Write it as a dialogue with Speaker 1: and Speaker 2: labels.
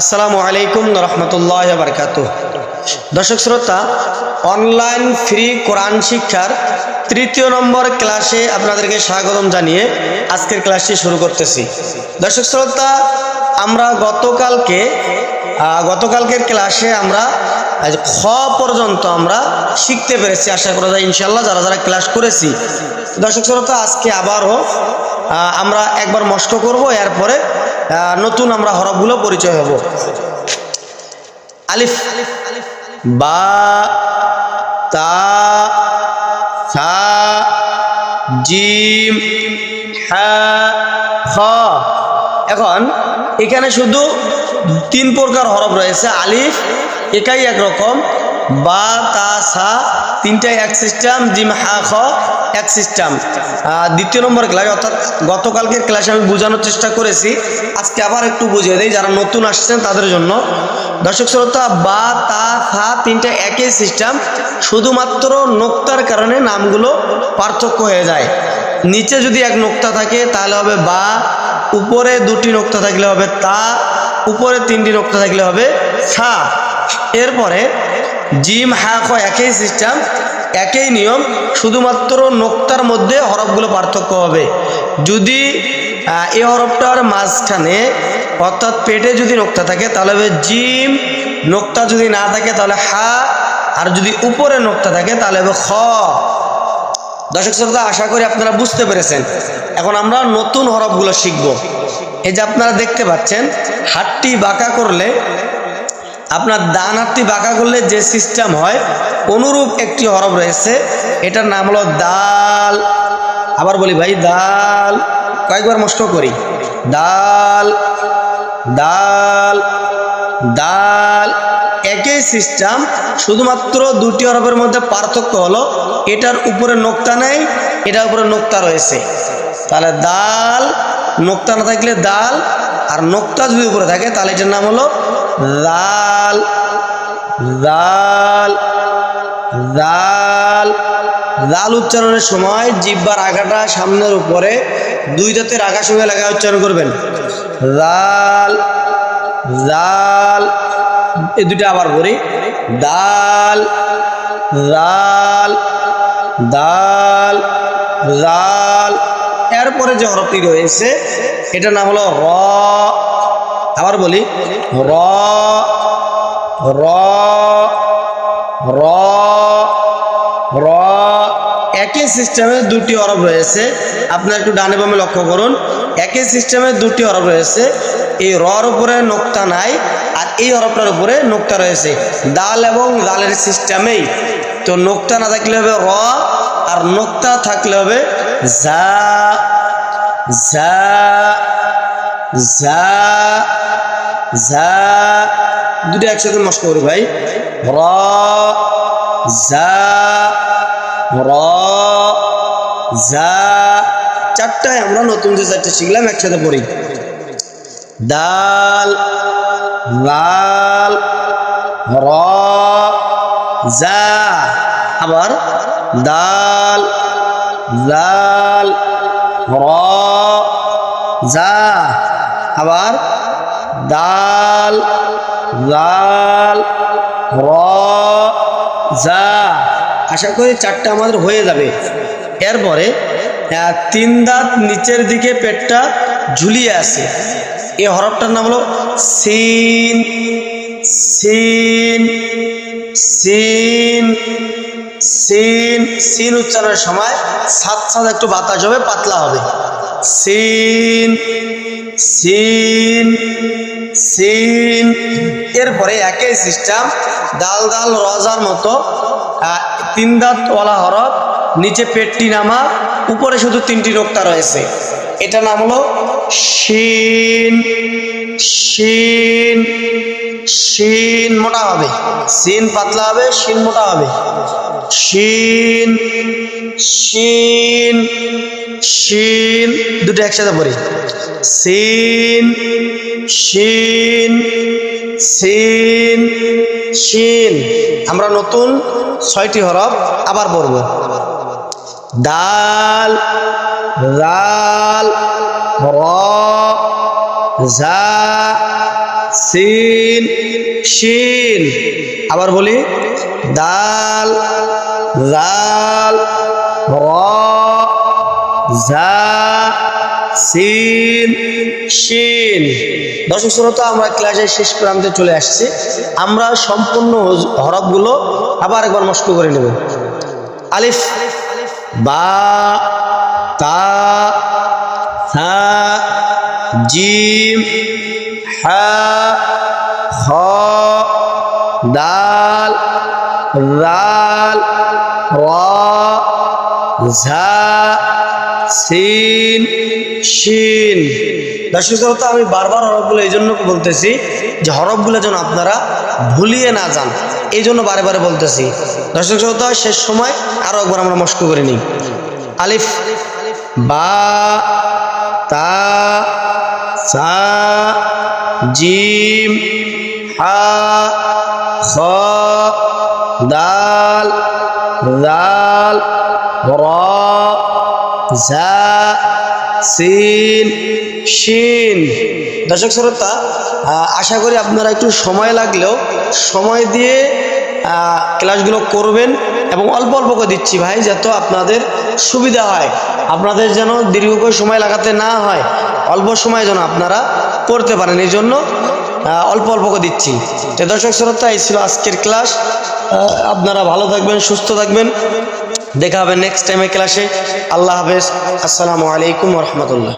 Speaker 1: আসসালামু আলাইকুম রহমতুল্লাহ বারকাত দর্শক শ্রোতা অনলাইন ফ্রি কোরআন শিক্ষার তৃতীয় নম্বর ক্লাসে আপনাদেরকে স্বাগতম জানিয়ে আজকের ক্লাসটি শুরু করতেছি। দর্শক শ্রোতা, আমরা গতকালকে গতকালকের ক্লাসে আমরা খ পর্যন্ত আমরা শিখতে পেরেছি। আশা করা যায় ইনশাল্লাহ যারা যারা ক্লাস করেছি। দর্শক শ্রোতা, আজকে আবারও আমরা একবার মস্ক করব, এরপরে নতুন আমরা হরফগুলো পরিচয় হব। আলিফ, বা, তা, সা, জিম, হা এখন এখানে শুধু তিন প্রকার হরফ রয়েছে, আলিফ, একাই একরকম বা, তা, সা, তিনটাই এক সিস্টেম জিম, হা, খ, এক সিস্টেম দ্বিতীয় নম্বর ক্লাস অর্থাৎ গতকালকের ক্লাসে আমি বোঝানোর চেষ্টা করেছি। আজকে আবার একটু বুঝিয়ে দিই, যারা নতুন আসছেন তাদের জন্য। দর্শক শ্রোতা, বা, তা থা তিনটা একই সিস্টেম শুধুমাত্র নোক্তার কারণে নামগুলো পার্থক্য হয়ে যায়। নিচে যদি এক নোক্তা থাকে, তাহলে হবে বা, উপরে দুটি নোক্তা থাকলে হবে তা, উপরে তিনটি নোক্তা থাকলে হবে সা। এরপরে জিম হা খ একই সিস্টেম, একই নিয়ম, শুধুমাত্র নোক্তার মধ্যে হরফগুলো পার্থক্য হবে। যদি এই হরফটার মাঝখানে, অর্থাৎ পেটে যদি নোক্তা থাকে, তাহলে হবে জিম, নোক্তা যদি না থাকে, তাহলে হা, আর যদি উপরে নোক্তা থাকে, তাহলে হবে খ। দর্শক শ্রোতা, আশা করি আপনারা বুঝতে পেরেছেন। এখন আমরা নতুন হরফগুলো শিখব। এই যে আপনারা দেখতে পাচ্ছেন, হাতটি বাঁকা করলে আপনার ডান হাতটি বাঁকা করলে যে সিস্টেম হয়, অনুরূপ একটি হরফ রয়েছে। এটার নাম হলো দাল। আবার বলি ভাই, দাল। কয়েকবার মস্ত করি। দাল দাল দাল। একই সিস্টেম, শুধুমাত্র দুটি হরফের মধ্যে পার্থক্য হলো। এটার উপরে নোক্তা নেই, এটার উপরে নোক্তা রয়েছে। তাহলে দাল, নোক্তা না থাকলে দাল, আর নোক্তা যদি উপরে থাকে, তাহলে এটার নাম হলো দাল দাল দাল দাল উচ্চারণের সময় জিব্বার আগাটা সামনের উপরে দুই দাঁতের আগা সঙ্গে লাগা উচ্চারণ করবেন। দাল দাল এই দুটো আবার বলি দাল দাল দাল দাল এরপরে যে হরফটি রয়েছে, এটার নাম হলো র। আবার বলি, র র র র, একই সিস্টেমে দুটি হরফ রয়েছে। আপনার একটু ডানে বামে লক্ষ্য করুন। একই সিস্টেমে দুটি হরফ রয়েছে। এই রর উপরে নোক্তা নাই, আর এই হরফটার উপরে নোক্তা রয়েছে। দাল এবং দালের সিস্টেমেই। তো নোক্তা না থাকলে হবে র, আর নোক্তা থাকলে হবে ঝা ঝা ঝা দুটো একসাথে মস্ক করি ভাই। র র চারটায় আমরা নতুন যে চারটে শিখলাম, একসাথে পড়ি। দাল, লাল, র যা আবার দাল, লাল, র যা আবার দাল, লাল, র যা আশা করি চারটা আমাদের হয়ে যাবে। এরপরে তিন দাঁত নিচের দিকে পেটটা ঝুলিয়ে আছে। এই হরফটার নাম হলো সিন সিন সিন সিন। সিন উচ্চারণের সময় সাত সাত একটু বাতাস হবে, পাতলা হবে। সিন সিন সিন। এরপরে একই সিস্টেম, দাল দাল রজার মতো তিন দাঁতওয়ালা হরফ, নিচে পেটটি নামা, উপরে শুধু তিনটি নোক্তা রয়েছে। এটা নাম হলো শিন শিন শিন মোটা হবে। সিন পাতলা হবে শিন মোটা হবে। শিন শিন শিন দুটো একসাথে পড়ি। সিন, শিন সিন, শিন। আমরা নতুন ছয়টি হরফ আবার পড়ব। দাল, রাল, র ঝা সিন, শিন। আবার বলি, দাল জাল র, জা সিন, শিন। দর্শক শ্রোতা, আমরা ক্লাসের শেষ প্রান্তে চলে আসছি। আমরা সম্পূর্ণ হরফগুলো আবার একবার নষ্ট করে নেব। আলিফ, বা, তা, সা, জিম, হা, খ, দাল, রাল, র, ঝা সিন শিন দর্শক শ্রোতা, আমি বারবার হরফগুলো এই জন্য বলতেছি যে হরফগুলো যেন আপনারা ভুলিয়ে না যান। এই জন্য বারে বারে বলতেছি। দর্শক শ্রোতা, শেষ সময় আরও একবার আমরা মস্ক করে নিই। আলিফ, বা, তা, সা, জিম, হা খ দাল দাল র ঝা সিন শিন। দর্শক শ্রোতা আশা করি আপনারা একটু সময় লাগলেও সময় দিয়ে ক্লাসগুলো করবেন এবং অল্প অল্প করে দিচ্ছি ভাই, যাতে আপনাদের সুবিধা হয়। আপনাদের যেন দীর্ঘ করে সময় লাগাতে না হয়, অল্প সময় যেন আপনারা করতে পারেন এই জন্য অল্প অল্প করে দিচ্ছি। তো দর্শক শ্রোতা, এই ছিল আজকের ক্লাস। আপনারা ভালো থাকবেন, সুস্থ থাকবেন। দেখা হবে নেক্সট টাইমে ক্লাসে আল্লাহ হাফেজ। আসসালামু আলাইকুম রহমতুল্লাহ।